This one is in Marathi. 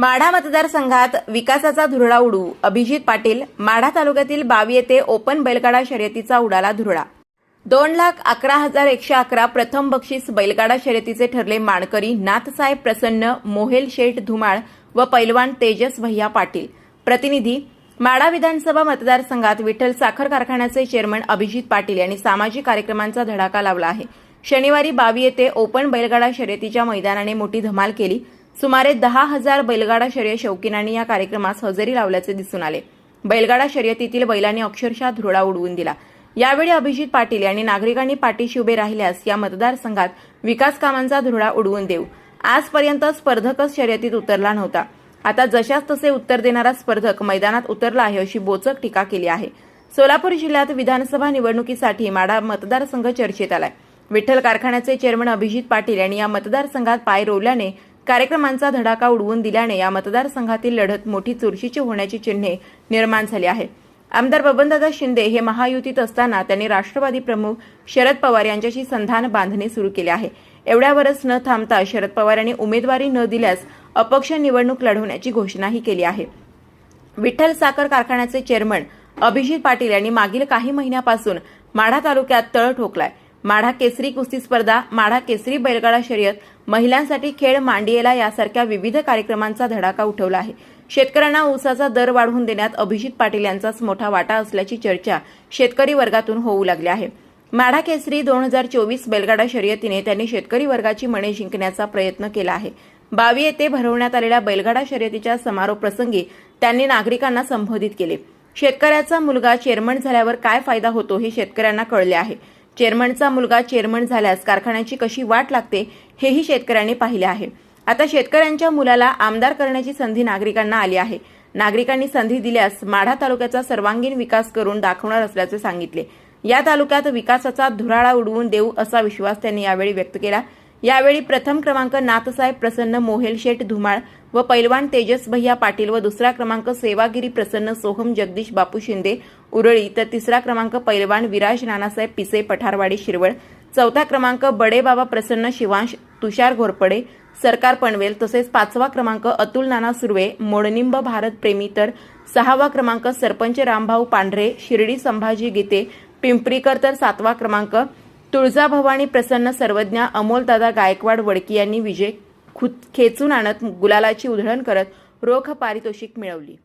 माढा मतदारसंघात विकासाचा धुरळा उडू. अभिजित पाटील माढा तालुक्यातील बावी येथे ओपन बैलगाडा शर्यतीचा उडाला धुरळा. दोन लाख अकरा हजार एकशे अकरा प्रथम बक्षीस बैलगाडा शर्यतीचे ठरले मानकरी नाथसाहेब प्रसन्न मोहेल शेठ धुमाळ व पैलवान तेजस भैया पाटील. प्रतिनिधी माढा विधानसभा मतदारसंघात विठ्ठल साखर कारखान्याचे चेअरमन अभिजित पाटील यांनी सामाजिक कार्यक्रमांचा धडाका लावला आहे. शनिवारी बावी येथे ओपन बैलगाडा शर्यतीच्या मैदानाने मोठी धमाल केली. सुमारे दहा हजार बैलगाडा शर्यत शौकीनांनी या कार्यक्रमास हजेरी लावल्याचे दिसून आले. बैलगाडा शर्यतीतील बैलांनी अक्षरशः धुरळा उडवून दिला. यावेळी अभिजित पाटील यांनी नागरिकांनी पाठीशी उभे राहिल्यास या मतदारसंघात विकास कामांचा धुरळा उडवून देऊ. आजपर्यंत स्पर्धकच शर्यतीत उतरला नव्हता. आता जशास तसे उत्तर देणारा स्पर्धक मैदानात उतरला आहे अशी बोचक टीका केली आहे. सोलापूर जिल्ह्यात विधानसभा निवडणुकीसाठी माडा मतदारसंघ चर्चेत आलाय. विठ्ठल कारखान्याचे चेअरमन अभिजित पाटील यांनी या मतदारसंघात पाय रोवल्याने कार्यक्रमांचा धडाका उडवून दिल्याने या मतदारसंघातील लढत मोठी चुरशीची होण्याची चिन्हे निर्माण झाली आहे आमदार बबनदादा शिंदे हे महायुतीत असताना त्यांनी राष्ट्रवादी प्रमुख शरद पवार यांच्याशी संधान बांधणी सुरू केले आहे. एवढ्यावरच न थांबता शरद पवार यांनी उमेदवारी न दिल्यास अपक्ष निवडणूक लढवण्याची घोषणाही केली आहे. विठ्ठल साखर कारखान्याचे चेअरमन अभिजित पाटील यांनी मागील काही महिन्यापासून माढा तालुक्यात तळ ठोकलाय. माढा केसरी कुस्ती स्पर्धा माढा केसरी बैलगाडा शर्यत महिलांसाठी खेळ मांडियेला यासारख्या विविध कार्यक्रमांचा धडाका उठवला आहे. शेतकऱ्यांना ऊसाचा दर वाढवून देण्यात अभिजित पाटील यांचाच मोठा वाटा असल्याची चर्चा शेतकरी वर्गातून होऊ लागली आहे. माढा केसरी दोन हजार चोवीस बैलगाडा शर्यतीने त्यांनी शेतकरी वर्गाची मने जिंकण्याचा प्रयत्न केला आहे. बावी येथे भरवण्यात आलेल्या बैलगाडा शर्यतीच्या समारोप प्रसंगी त्यांनी नागरिकांना संबोधित केले. शेतकऱ्याचा मुलगा चेअरमन झाल्यावर काय फायदा होतो हे शेतकऱ्यांना कळले आहे. चेअरमनचा मुलगा चेअरमन झाल्यास कारखान्याची कशी वाट लागते हेही शेतकऱ्यांनी पाहिले आहे. आता शेतकऱ्यांच्या मुलाला आमदार करण्याची संधी नागरिकांना आली आहे. नागरिकांनी संधी दिल्यास माढा तालुक्याचा सर्वांगीण विकास करून दाखवणार असल्याचे सांगितले. या तालुक्यात विकासाचा धुराळा उडवून देऊ असा विश्वास त्यांनी यावेळी व्यक्त केला. यावेळी प्रथम क्रमांक नाथसाहेब प्रसन्न मोहेल शेठ धुमाळ व पैलवान तेजस भैया पाटील व दुसरा क्रमांक सेवागिरी प्रसन्न सोहम जगदीश बापू शिंदे उरळी तर तिसरा क्रमांक पैलवान विराज नानासाहेब पिसे पठारवाडी शिरवळ. चौथा क्रमांक बडेबाबा प्रसन्न शिवांश तुषार घोरपडे सरकार पनवेल. तसेच पाचवा क्रमांक अतुल नाना सुर्वे मोडनिंब भारत प्रेमी तर सहावा क्रमांक सरपंच रामभाऊ पांढरे शिर्डी संभाजी गीते पिंपरीकर तर सातवा क्रमांक तुळजाभवानी प्रसन्न सर्वज्ञ अमोलदादा गायकवाड वडकी यांनी विजय खेचून आणत गुलालाची उधळण करत रोख पारितोषिक मिळवली.